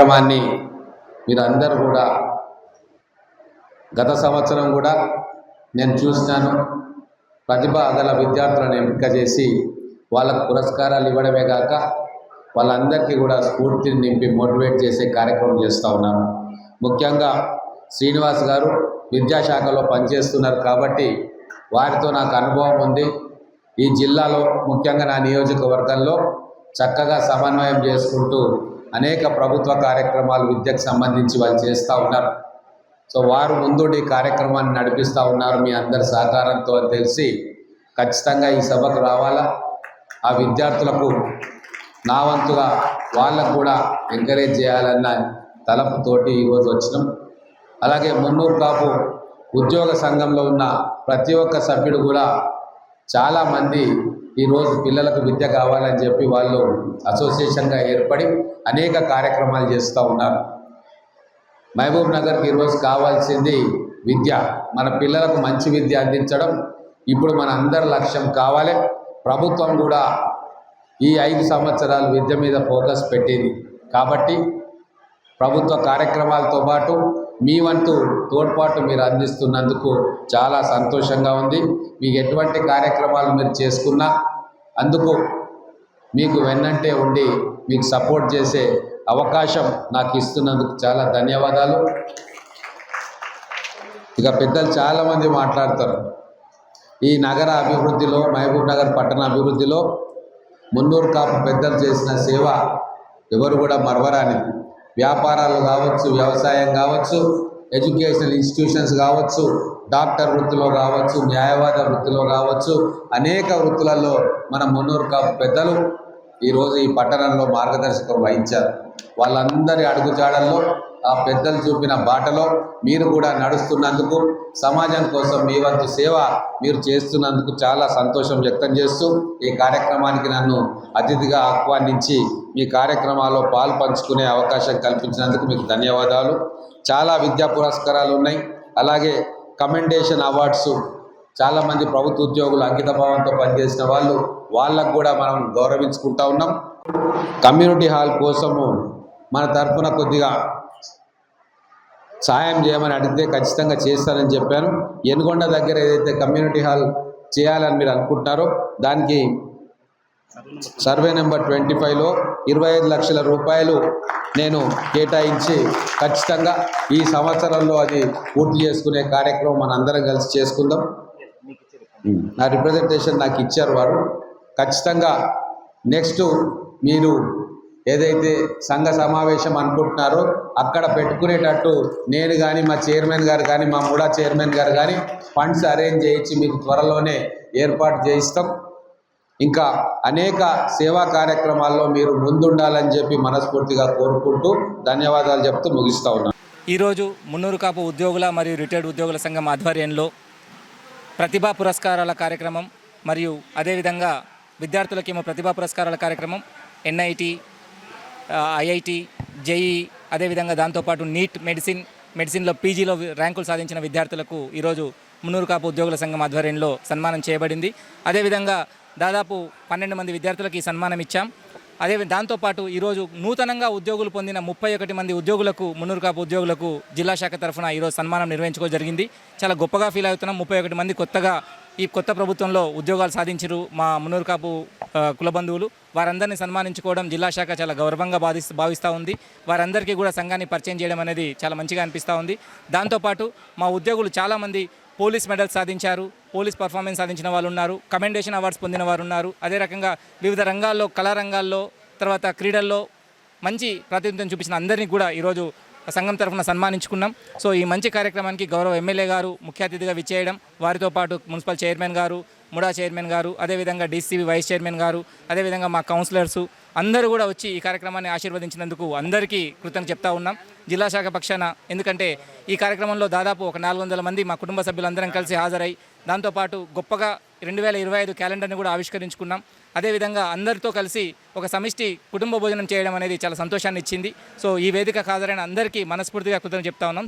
కార్యక్రమాన్ని మీరందరూ కూడా గత సంవత్సరం కూడా నేను చూసినాను. ప్రతిభ గల విద్యార్థులను ఎంపిక చేసి వాళ్ళకు పురస్కారాలు ఇవ్వడమే కాక వాళ్ళందరికీ కూడా స్ఫూర్తిని నింపి మోటివేట్ చేసే కార్యక్రమం చేస్తూ ఉన్నాను. ముఖ్యంగా శ్రీనివాస్ గారు విద్యాశాఖలో పనిచేస్తున్నారు కాబట్టి వారితో నాకు అనుభవం ఉంది. ఈ జిల్లాలో ముఖ్యంగా నా నియోజకవర్గంలో చక్కగా సమన్వయం చేసుకుంటూ అనేక ప్రభుత్వ కార్యక్రమాలు విద్యకు సంబంధించి వాళ్ళు చేస్తూ ఉన్నారు. సో వారు ముందుండి కార్యక్రమాన్ని నడిపిస్తూ ఉన్నారు మీ అందరి సహకారంతో అని తెలిసి ఖచ్చితంగా ఈ సభకు రావాలా? ఆ విద్యార్థులకు నా వంతుగా వాళ్ళకు కూడా ఎంకరేజ్ చేయాలన్న తలపుతోటి ఈరోజు వచ్చినాం. అలాగే మున్నూరు కాపు ఉద్యోగ సంఘంలో ఉన్న ప్రతి ఒక్క సభ్యుడు కూడా చాలామంది ఈరోజు పిల్లలకు విద్య కావాలని చెప్పి వాళ్ళు అసోసియేషన్గా ఏర్పడి అనేక కార్యక్రమాలు చేస్తూ ఉన్నారు. మహబూబ్ నగర్కి ఈరోజు కావాల్సింది విద్య. మన పిల్లలకు మంచి విద్య అందించడం ఇప్పుడు మన అందరి లక్ష్యం కావాలి. ప్రభుత్వం కూడా ఈ ఐదు సంవత్సరాలు విద్య మీద ఫోకస్ పెట్టింది. కాబట్టి ప్రభుత్వ కార్యక్రమాలతో పాటు మీ వంతు తోడ్పాటు మీరు అందిస్తున్నందుకు చాలా సంతోషంగా ఉంది. మీకు ఎటువంటి కార్యక్రమాలు మీరు చేసుకున్నా అందుకు మీకు వెన్నంటే ఉండి మీకు సపోర్ట్ చేసే అవకాశం నాకు ఇస్తున్నందుకు చాలా ధన్యవాదాలు. ఇక పెద్దలు చాలామంది మాట్లాడతారు. ఈ నగర అభివృద్ధిలో మహబూబ్ నగర్ పట్టణ అభివృద్ధిలో మున్నూరు కాపు పెద్దలు చేసిన సేవ ఎవరు కూడా మరవరాని. వ్యాపారాలు కావచ్చు వ్యవసాయం కావచ్చు ఎడ్యుకేషనల్ ఇన్స్టిట్యూషన్స్ కావచ్చు డాక్టర్ వృత్తిలో కావచ్చు న్యాయవాద వృత్తిలో కావచ్చు అనేక వృత్తులలో మన మున్నూరు కాపు పెద్దలు ఈరోజు ఈ పట్టణంలో మార్గదర్శకం వహించారు. వాళ్ళందరి అడుగుజాడల్లో ఆ పెద్దలు చూపిన బాటలో మీరు కూడా నడుస్తున్నందుకు సమాజం కోసం మీ వంతు సేవ మీరు చేస్తున్నందుకు చాలా సంతోషం వ్యక్తం చేస్తూ ఈ కార్యక్రమానికి నన్ను అతిథిగా ఆహ్వానించి మీ కార్యక్రమాల్లో పాలు పంచుకునే అవకాశం కల్పించినందుకు మీకు ధన్యవాదాలు. చాలా విద్యా పురస్కారాలు ఉన్నాయి. అలాగే కమెండేషన్ అవార్డ్స్ చాలామంది ప్రభుత్వ ఉద్యోగులు అంకితభావంతో పనిచేసిన వాళ్ళు వాళ్ళకు కూడా మనం గౌరవించుకుంటా ఉన్నాం. కమ్యూనిటీ హాల్ కోసము మన తరఫున కొద్దిగా సాయం చేయమని అడిగితే ఖచ్చితంగా చేస్తానని చెప్పాను. ఎనుగొండ దగ్గర ఏదైతే కమ్యూనిటీ హాల్ చేయాలని మీరు అనుకుంటున్నారో దానికి సర్వే నెంబర్ ట్వంటీ ఫైవ్లో ఇరవై ఐదు లక్షల రూపాయలు నేను కేటాయించి ఖచ్చితంగా ఈ సంవత్సరంలో అది పూర్తి చేసుకునే కార్యక్రమం మనందరం కలిసి చేసుకుందాం. నా రిప్రజెంటేషన్ నాకు ఇచ్చారు వారు. ఖచ్చితంగా నెక్స్ట్ మీరు ఏదైతే సంఘ సమావేశం అనుకుంటున్నారో అక్కడ పెట్టుకునేటట్టు నేను కానీ మా చైర్మన్ గారు కానీ మా ముడా చైర్మన్ గారు కానీ ఫండ్స్ అరేంజ్ చేయించి మీకు త్వరలోనే ఏర్పాటు చేయిస్తాం. ఇంకా అనేక సేవా కార్యక్రమాల్లో మీరు ముందుండాలని చెప్పి మనస్ఫూర్తిగా కోరుకుంటూ ధన్యవాదాలు చెప్తూ ముగిస్తా ఉన్నాను. ఈరోజు మున్నూరు కాపు ఉద్యోగుల మరియు రిటైర్డ్ ఉద్యోగుల సంఘం ఆధ్వర్యంలో ప్రతిభా పురస్కారాల కార్యక్రమం మరియు అదేవిధంగా విద్యార్థులకేమో ప్రతిభా పురస్కారాల కార్యక్రమం ఎన్ఐటి ఐఐటి జేఈ అదేవిధంగా దాంతోపాటు నీట్ మెడిసిన్ మెడిసిన్లో పీజీలో ర్యాంకులు సాధించిన విద్యార్థులకు ఈరోజు మున్నూరు కాపు ఉద్యోగుల సంఘం ఆధ్వర్యంలో సన్మానం చేయబడింది. అదేవిధంగా దాదాపు పన్నెండు మంది విద్యార్థులకు ఈ సన్మానం ఇచ్చాం. అదే దాంతోపాటు ఈరోజు నూతనంగా ఉద్యోగులు పొందిన ముప్పై ఒకటి మంది ఉద్యోగులకు మున్నూరుకాపు ఉద్యోగులకు జిల్లా శాఖ తరఫున ఈరోజు సన్మానం నిర్వహించుకోవడం జరిగింది. చాలా గొప్పగా ఫీల్ అవుతున్నాం. ముప్పై ఒకటి మంది కొత్తగా ఈ కొత్త ప్రభుత్వంలో ఉద్యోగాలు సాధించరు మా మున్నూరు కాపు కుల బంధువులు. వారందరినీ సన్మానించుకోవడం జిల్లా శాఖ చాలా గౌరవంగా భావి భావిస్తూ ఉంది. వారందరికీ కూడా సంఘాన్ని పరిచయం చేయడం అనేది చాలా మంచిగా అనిపిస్తూ ఉంది. దాంతోపాటు మా ఉద్యోగులు చాలామంది పోలీస్ మెడల్ సాధించారు పోలీస్ పర్ఫార్మెన్స్ సాధించిన వాళ్ళు ఉన్నారు కమెండేషన్ అవార్డ్స్ పొందిన వారు ఉన్నారు అదే రకంగా వివిధ రంగాల్లో కళారంగాల్లో తర్వాత క్రీడల్లో మంచి ప్రాతినిధ్యం చూపించిన అందరినీ కూడా ఈరోజు సంఘం తరఫున సన్మానించుకున్నాం. సో ఈ మంచి కార్యక్రమానికి గౌరవ ఎమ్మెల్యే గారు ముఖ్య అతిథిగా విచ్చేయడం వారితో పాటు మున్సిపల్ చైర్మన్ గారు ముడా చైర్మన్ గారు అదేవిధంగా డీసీబీ వైస్ చైర్మన్ గారు అదేవిధంగా మా కౌన్సిలర్స్ అందరూ కూడా వచ్చి ఈ కార్యక్రమాన్ని ఆశీర్వదించినందుకు అందరికీ కృతజ్ఞత చెప్తా ఉన్నాం. జిల్లా శాఖ పక్షాన ఎందుకంటే ఈ కార్యక్రమంలో దాదాపు ఒక నాలుగు వందల మంది మా కుటుంబ సభ్యులందరం కలిసి హాజరై దాంతోపాటు గొప్పగా రెండు వేల ఇరవై ఐదు క్యాలెండర్ని కూడా ఆవిష్కరించుకున్నాం. అదేవిధంగా అందరితో కలిసి ఒక సమిష్టి కుటుంబ భోజనం చేయడం అనేది చాలా సంతోషాన్ని ఇచ్చింది సో ఈ వేదిక కాదరైన అందరికీ మనస్ఫూర్తిగా కృతజ్ఞత చెప్తా ఉన్నాం.